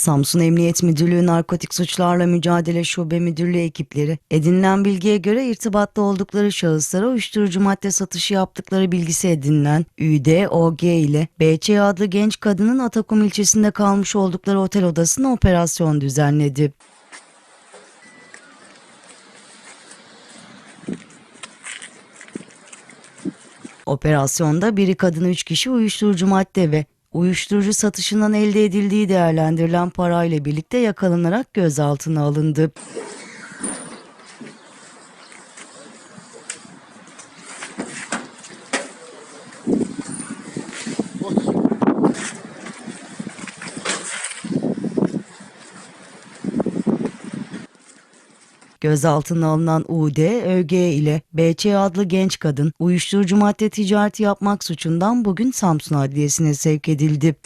Samsun Emniyet Müdürlüğü Narkotik Suçlarla Mücadele Şube Müdürlüğü ekipleri edinilen bilgiye göre irtibatta oldukları şahıslara uyuşturucu madde satışı yaptıkları bilgisi edinilen ÜDOG ile BC adlı genç kadının Atakum ilçesinde kalmış oldukları otel odasına operasyon düzenledi. Operasyonda biri kadını 3 kişi uyuşturucu madde ve uyuşturucu satışından elde edildiği değerlendirilen parayla birlikte yakalanarak gözaltına alındı. Gözaltına alınan UD, ÖG ile BC adlı genç kadın uyuşturucu madde ticareti yapmak suçundan bugün Samsun Adliyesi'ne sevk edildi.